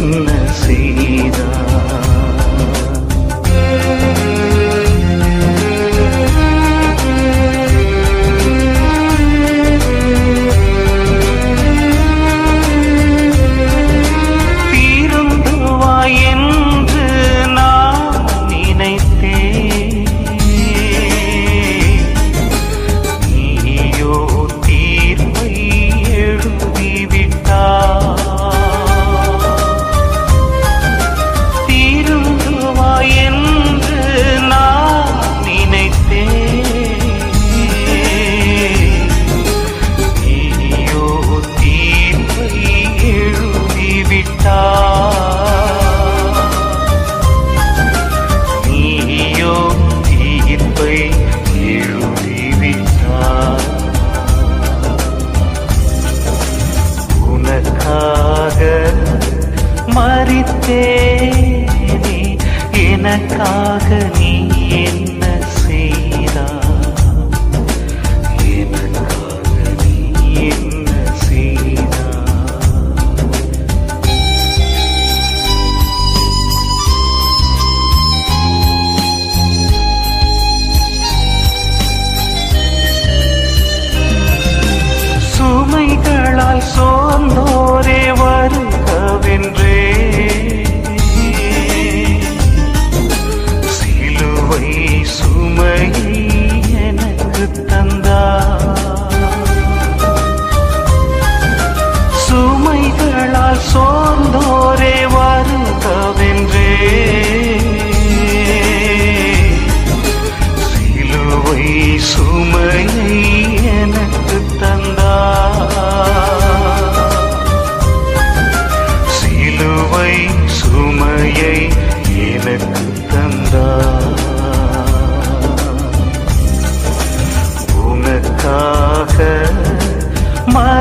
see. உனக்காக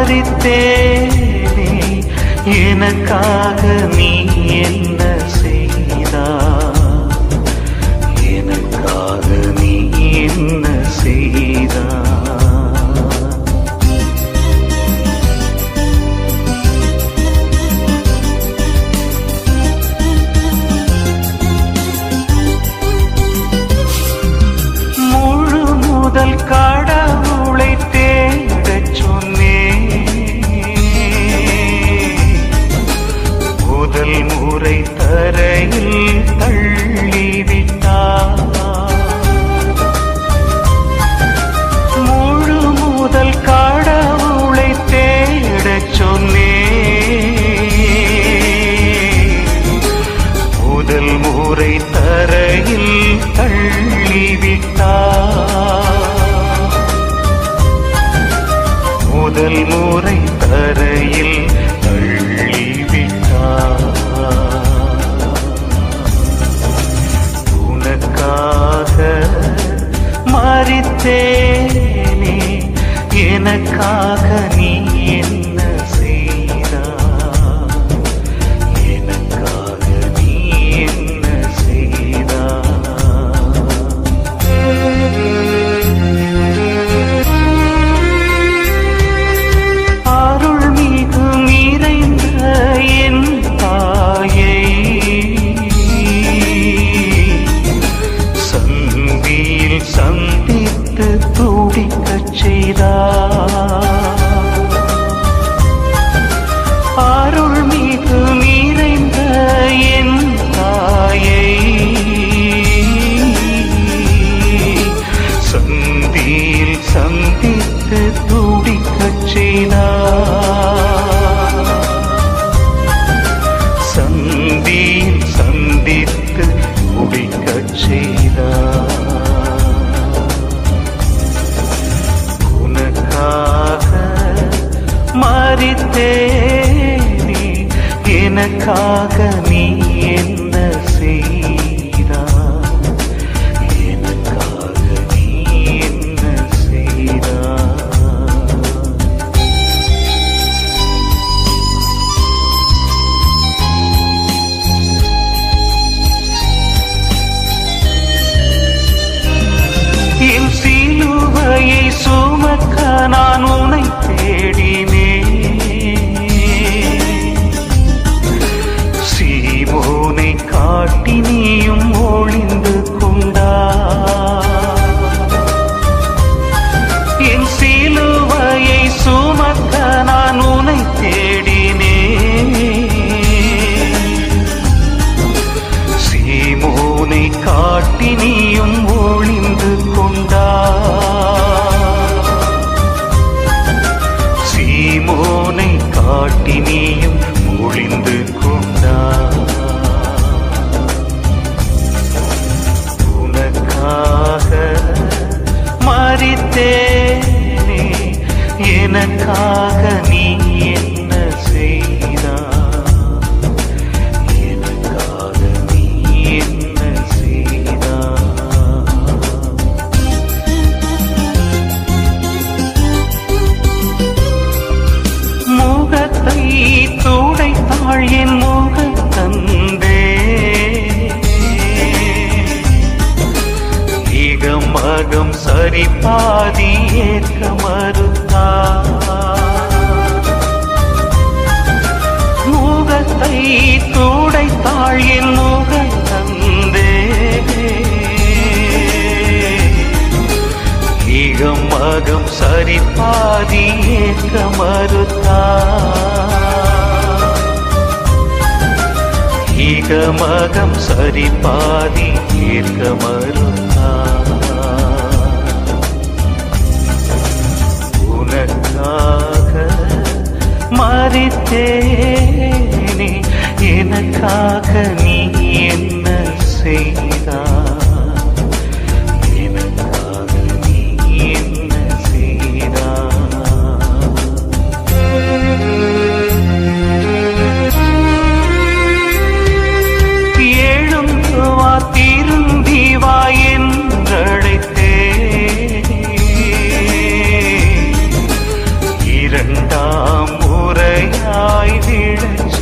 துதித்தேனே எனக்காக நீ என்ன செய்தா எனக்காக நீ என்ன செய்தா எனக்காக நீ என்ன செய்தா? எனக்காக நீ என்ன செய்தா? முகத்தை துடைத்தாள் என் முகத்தந்தே. மகம் சரி பாதி ஏற்க மறுத்தா வரி பாதி ஏற்க மறுத்தா? ஈக மகம் சரி பாதி ஏற்க மறுத்தா? உனக்காக மறித்தேனே எனக்காக நீ என்ன செய்தார் paradise.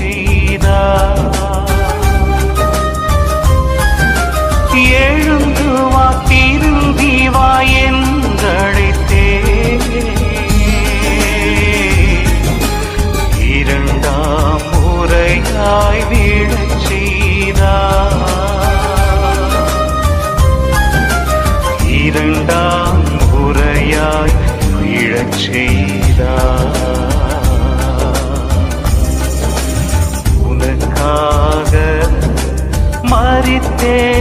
நினைத்தே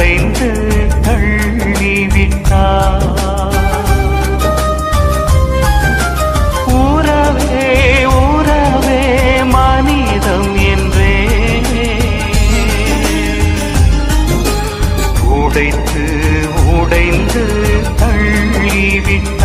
உடைந்து தள்ளிவிட்டார் ஊரவே ஊரவே மனிதம் என்றே. உடைத்து உடைந்து தள்ளிவிட்டார்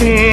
Mm-hmm.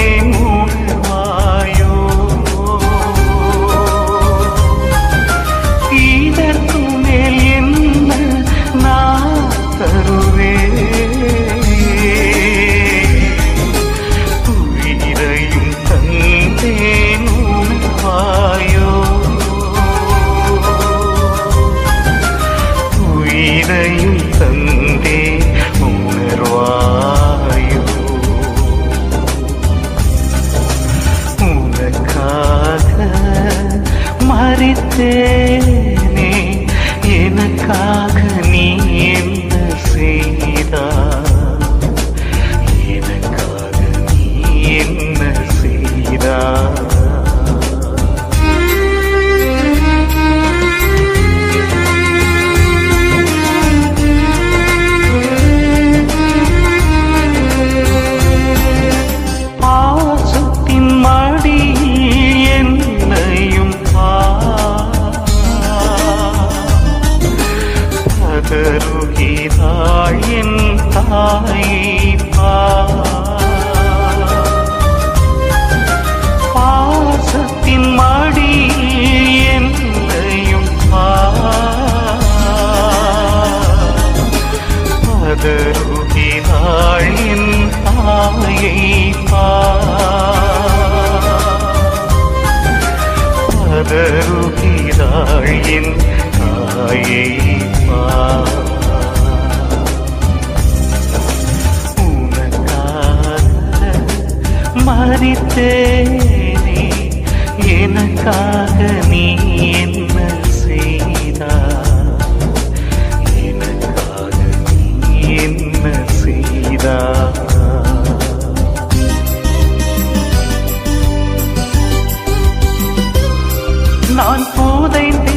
day. காதருகிதாழின் தாயை உனக்காக மறித்தேனே எனக்காக நீ என்ன செய்தா எனக்காக நீ என்ன செய்தா புதைந்து